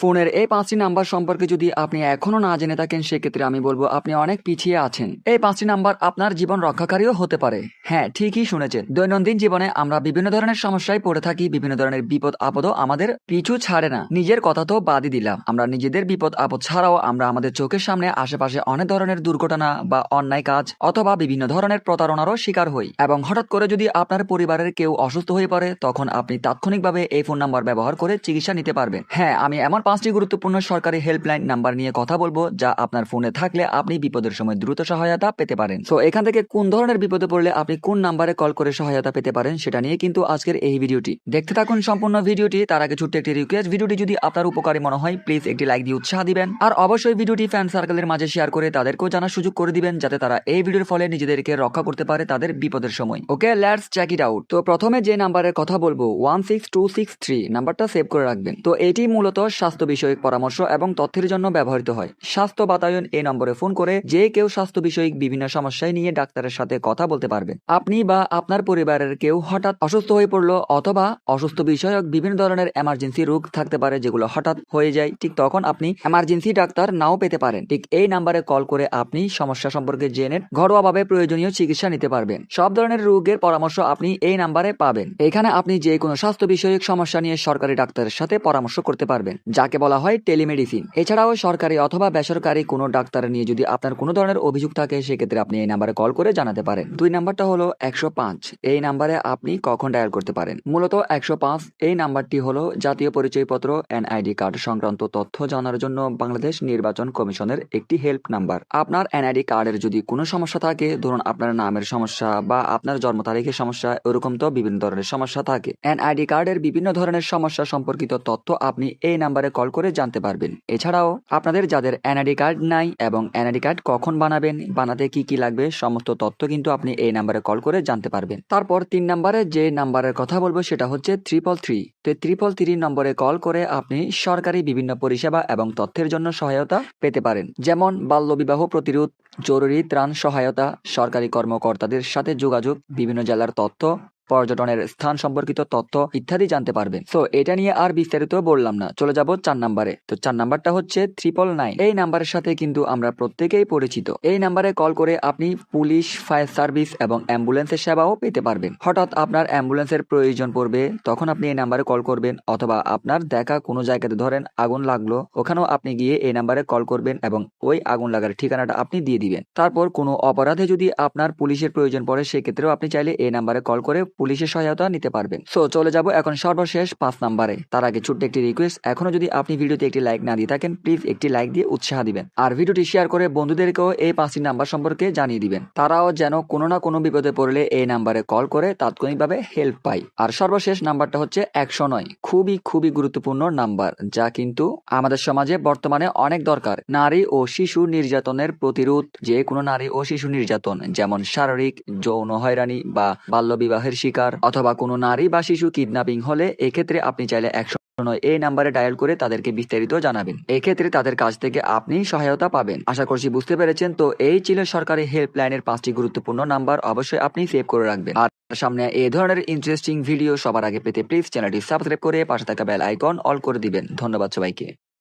ফোনের এই পাঁচটি নাম্বার সম্পর্কে যদি আপনি এখনও না জেনে থাকেন, সেক্ষেত্রে আমি বলব আপনি অনেক পিছিয়ে আছেন। এই পাঁচটি নাম্বার আপনার জীবন রক্ষাকারীও হতে পারে। হ্যাঁ ঠিকই শুনেছেন। দৈনন্দিন জীবনে আমরা বিভিন্ন ধরনের সমস্যায় পড়ে থাকি, বিভিন্ন ধরনের বিপদ আপদও আমাদের পিছু ছাড়ে না। নিজের কথা তো বাদই দিলাম। আমরা নিজেদের বিপদ আপদ ছাড়াও আমরা আমাদের চোখের সামনে আশেপাশে অনেক ধরনের দুর্ঘটনা বা অন্যায় কাজ অথবা বিভিন্ন ধরনের প্রতারণারও শিকার হই। এবং হঠাৎ করে যদি আপনার পরিবারের কেউ অসুস্থ হয়ে পড়ে, তখন আপনি তাৎক্ষণিকভাবে এই ফোন নাম্বার ব্যবহার করে চিকিৎসা নিতে পারবেন। হ্যাঁ আমি এমন পাঁচটি গুরুত্বপূর্ণ সরকারি হেল্পলাইন নাম্বার নিয়ে কথা বলব, যা আপনার ফোনে থাকলে আপনি বিপদের সময় দ্রুত সহায়তা পেতে পারেন। তো এখান থেকে কোন ধরনের বিপদে পড়লে আপনি কোন নাম্বারে কল করে সহায়তা পেতে পারেন, সেটা নিয়ে কিন্তু আজকের এই ভিডিওটি। দেখতে থাকুন সম্পূর্ণ ভিডিওটি, তার আগে ছোট্ট একটি রিকোয়েস্ট ভিডিওটি যদি আপনার উপকারী মনে হয় প্লিজ একটি লাইক দিয়ে উৎসাহ দিবেন। আর অবশ্যই ভিডিওটি ফ্যান সার্কেলের মাঝে শেয়ার করে তাদেরকেও জানার সুযোগ করে দিবেন, যাতে তারা এই ভিডিওর ফলে নিজেদেরকে রক্ষা করতে পারে তাদের বিপদের সময়। Okay let's check it out তো প্রথমে যে নাম্বারের কথা বলব one six two six three নাম্বারটা সেভ করে রাখবেন। তো এটি মূলত স্বাস্থ্য বিষয়ক পরামর্শ এবং তথ্যের জন্য ব্যবহৃত হয়। স্বাস্থ্য বাতায়ন এই নম্বরে ফোন করে যে কেউ স্বাস্থ্য বিষয়ক বিভিন্ন সমস্যায় নিয়ে ডাক্তারের সাথে কথা বলতে পারবেন আপনি বা আপনার পরিবারের কেউ হঠাৎ অসুস্থ হয়ে পড়ল অথবা অসুস্থ বিষয়ক বিভিন্ন ধরনের এমার্জেন্সি রোগ থাকতে পারে যেগুলো হঠাৎ হয়ে যায়, ঠিক তখন আপনি এমার্জেন্সি ডাক্তার নাও পেতে পারেন। ঠিক এই নাম্বারে কল করে আপনি সমস্যা সম্পর্কে জেনে ঘরোয়াভাবে প্রয়োজনীয় চিকিৎসা নিতে পারবেন। সব ধরনের রোগের পরামর্শ আপনি এই নাম্বারে পাবেন। এখানে আপনি যে কোনো স্বাস্থ্য বিষয়ক সমস্যা নিয়ে সরকারি ডাক্তারের সাথে পরামর্শ করতে পারবেন, যাকে বলা হয় টেলিমেডিসিন। এছাড়াও সরকারি অথবা বেসরকারি কোনো ডাক্তার নিয়ে যদি আপনার কোনো ধরনের অভিযোগ থাকে, সেক্ষেত্রে আপনি এই নাম্বারে কল করে জানাতে পারেন। দুই নাম্বারটা হলো একশো পাঁচ। এই নাম্বারে আপনি কখন ডায়াল করতে পারেন? মূলত একশো পাঁচ, এই নাম্বারটি হলো জাতীয় পরিচয়পত্র, এনআইডি কার্ড সংক্রান্ত তথ্য জানার জন্য বাংলাদেশ নির্বাচন কমিশনের একটি হেল্প নাম্বার। আপনার এনআইডি কার্ডের যদি কোনো সমস্যা থাকে, ধরুন আপনার নামের সমস্যা বা আপনার জন্ম তারিখের সমস্যা, এরকম তো বিভিন্ন ধরনের সমস্যা থাকে। এনআইডি কার্ডের বিভিন্ন ধরনের সমস্যা সম্পর্কিত তথ্য আপনি এই নাম্বারে কল করে জানতে পারবেন। এছাড়াও, আপনাদের যাদের এনআইডি কার্ড নাই এবং এনআইডি কার্ড কখন বানাবেন, বানাতে কি কি লাগবে, সমস্ত তথ্য কিন্তু আপনি এই নাম্বারে কল করে জানতে পারবেন। তারপর তিন নাম্বারে যে নাম্বারের কথা বলব সেটা হচ্ছে ত্রিপল থ্রি তো ত্রিপল থ্রি নম্বরে কল করে আপনি সরকারি বিভিন্ন পরিষেবা এবং তথ্যের জন্য সহায়তা পেতে পারেন। যেমন, বাল্যবিবাহ প্রতিরোধ, জরুরি ত্রাণ সহায়তা, সরকারি কর্মকর্তাদের সাথে যোগাযোগ, বিভিন্ন জেলার তথ্য পর্যটনের স্থান সম্পর্কিত তথ্য ইত্যাদি জানতে পারবেন তো এটা নিয়ে আর বিস্তারিত বললাম না। চলে যাব চার নাম্বারে। তো চার নাম্বারটা হচ্ছে ট্রিপল নাইন এই নাম্বারের সাথে কিন্তু আমরা প্রত্যেকেই পরিচিত। এই নাম্বারে কল করে আপনি পুলিশ, ফায়ার সার্ভিস এবং অ্যাম্বুলেন্সের সেবাও পেতে পারবেন। হঠাৎ আপনার অ্যাম্বুলেন্সের প্রয়োজন পড়বে, তখন আপনি এই নাম্বারে কল করবেন অথবা আপনার দেখা কোনো জায়গাতে ধরেন আগুন লাগল, ওখানেও আপনি গিয়ে এই নাম্বারে কল করবেন এবং ওই আগুন লাগার ঠিকানাটা আপনি দিয়ে দিবেন। তারপর কোনো অপরাধে যদি আপনার পুলিশের প্রয়োজন পড়ে, সেক্ষেত্রেও আপনি চাইলে এই নাম্বারে কল করে পুলিশের সহায়তা নিতে পারবেন। সো চলে যাব এখন সর্বশেষ পাঁচ নাম্বারে। তার আগে ছোট্ট একটি রিকোয়েস্ট এখনও যদি আপনি ভিডিওতে একটি লাইক না দিয়ে থাকেন প্লিজ একটি লাইক দিয়ে উৎসাহ দিবেন। আর ভিডিওটি শেয়ার করে বন্ধুদেরকেও এই পাঁচটি নাম্বার সম্পর্কে জানিয়ে দিবেন। তারাও যেন কোনো না কোনো বিপদে পড়লে এই নাম্বারে কল করে তাৎক্ষণিকভাবে হেল্প পাই আর সর্বশেষ নাম্বারটা হচ্ছে একশো নয়। খুবই খুবই গুরুত্বপূর্ণ নাম্বার, যা কিন্তু আমাদের সমাজে বর্তমানে অনেক দরকার। নারী ও শিশু নির্যাতনের প্রতিরোধ, যে কোনো নারী ও শিশু নির্যাতন, যেমন শারীরিক যৌন হয়রানি বা বাল্যবিবাহের শিকার অথবা কোনো নারী বা শিশু কিডন্যাপিং হলে এক্ষেত্রে আপনি চাইলে একশো নয় এই নাম্বারে ডায়াল করে তাদেরকে বিস্তারিত জানাবেন। এক্ষেত্রে তাদের কাছ থেকে আপনি সহায়তা পাবেন। আশা করছি বুঝতে পেরেছেন। তো এই ছিল সরকারি হেল্পলাইনের পাঁচটি গুরুত্বপূর্ণ নাম্বার। অবশ্যই আপনি সেভ করে রাখবেন। আর সামনে এই ধরনের ইন্টারেস্টিং ভিডিও সবার আগে পেতে প্লিজ চ্যানেলটি সাবস্ক্রাইব করে পাশে থাকা বেল আইকন অল করে দিবেন। ধন্যবাদ সবাইকে।